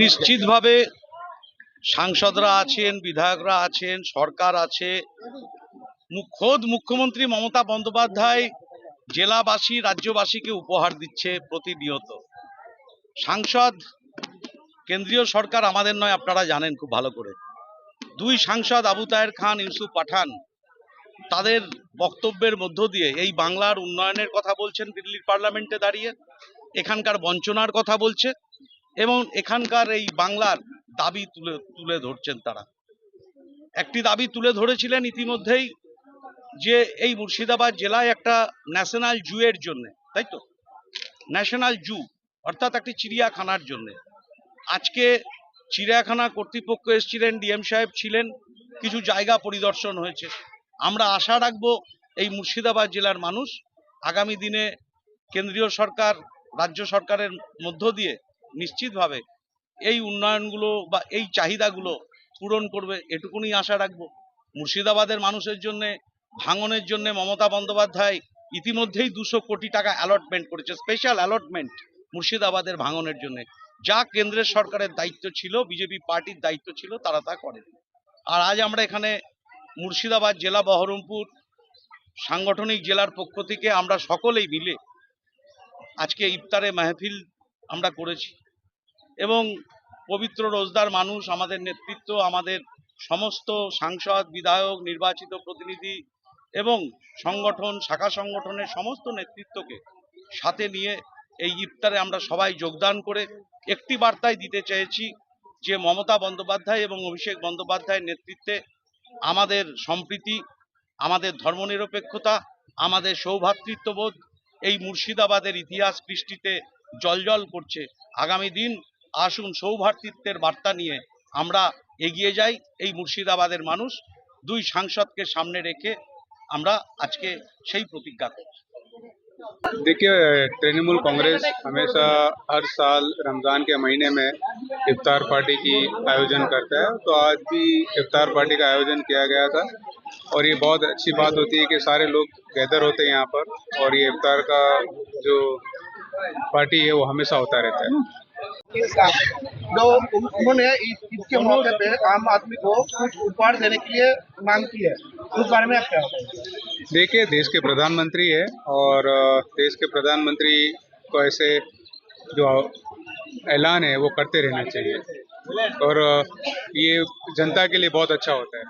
নিশ্চিতভাবে সাংসদরা আছেন, বিধায়করা আছেন, সরকার আছে। খোদ মুখ্যমন্ত্রী মমতা বন্দ্যোপাধ্যায় জেলাবাসী, রাজ্যবাসীকে উপহার দিচ্ছে প্রতিনিয়ত। সাংসদ, কেন্দ্রীয় সরকার আমাদের নয়, আপনারা জানেন খুব ভালো করে। দুই সাংসদ, আবু তাহের খান, ইউসুফ পাঠান, তাদের বক্তব্যের মধ্য দিয়ে এই বাংলার উন্নয়নের কথা বলছেন দিল্লির পার্লামেন্টে দাঁড়িয়ে, এখানকার বঞ্চনার কথা বলছে। এবং এখানকার এই বাংলার দাবি তুলে তুলে ধরছেন তারা। একটি দাবি তুলে ধরেছিলেন ইতিমধ্যেই যে এই মুর্শিদাবাদ জেলায় একটা ন্যাশনাল জুয়ের জন্য, তাই তো? ন্যাশনাল জু, অর্থাৎ একটি চিড়িয়াখানার জন্য। আজকে চিড়িয়াখানা কর্তৃপক্ষ এসেছিলেন ডিএম সাহেব ছিলেন, কিছু জায়গা পরিদর্শন হয়েছে। আমরা আশা রাখব এই মুর্শিদাবাদ জেলার মানুষ আগামী দিনে কেন্দ্রীয় সরকার, রাজ্য সরকারের মধ্য দিয়ে নিশ্চিতভাবে এই উন্নয়নগুলো বা এই চাহিদাগুলো পূরণ করবে, এটুকুনি আশা রাখব। মুর্শিদাবাদের মানুষের জন্য, ভাঙনের জন্য মমতা বন্দ্যোপাধ্যায় ইতিমধ্যেই দুশো কোটি টাকা অ্যালটমেন্ট করেছে স্পেশাল অ্যালটমেন্ট মুর্শিদাবাদের ভাঙনের জন্য। যা কেন্দ্রের সরকারের দায়িত্ব ছিল, বিজেপি পার্টির দায়িত্ব ছিল, তারা তা করেনি। আর আজ আমরা এখানে মুর্শিদাবাদ জেলা বহরমপুর সাংগঠনিক জেলার পক্ষ থেকে আমরা সকলেই মিলে আজকে ইফতারে মাহফিল আমরা করেছি। এবং পবিত্র রোজদার মানুষ, আমাদের নেতৃত্ব, আমাদের সমস্ত সাংসদ, বিধায়ক, নির্বাচিত প্রতিনিধি এবং সংগঠন, শাখা সংগঠনের সমস্ত নেতৃত্বকে সাথে নিয়ে এই ইফতারে আমরা সবাই যোগদান করে একটি বার্তাই দিতে চেয়েছি যে মমতা বন্দ্যোপাধ্যায় এবং অভিষেক বন্দ্যোপাধ্যায়ের নেতৃত্বে আমাদের সম্প্রীতি, আমাদের ধর্মনিরপেক্ষতা, আমাদের সৌভ্রাতৃত্ববোধ এই মুর্শিদাবাদের ইতিহাস কৃষ্টিতে জলজল করছে। আগামী দিন আসুন সৌভ্রাতৃত্বের বার্তা নিয়ে আমরা এগিয়ে যাই এই মুর্শিদাবাদের মানুষ দুই সাংসদকে সামনে রেখে আমরা আজকে সেই প্রতিজ্ঞা করছি देखिए तृणमूल कांग्रेस हमेशा हर साल रमज़ान के महीने में इफ्तार पार्टी की आयोजन करता है तो आज भी इफ्तार पार्टी का आयोजन किया गया था और ये बहुत अच्छी बात होती है कि सारे लोग गैदर होते हैं यहाँ पर और ये इफ्तार का जो पार्टी है वो हमेशा होता रहता है जो उन्होंने इस ईद के मौके पे आम आदमी को कुछ उपहार देने के लिए मांग की है। उस बारे में आप क्या? देखिए, देश के प्रधानमंत्री है और देश के प्रधानमंत्री को ऐसे जो ऐलान है, वो करते रहना चाहिए। और ये जनता के लिए बहुत अच्छा होता है।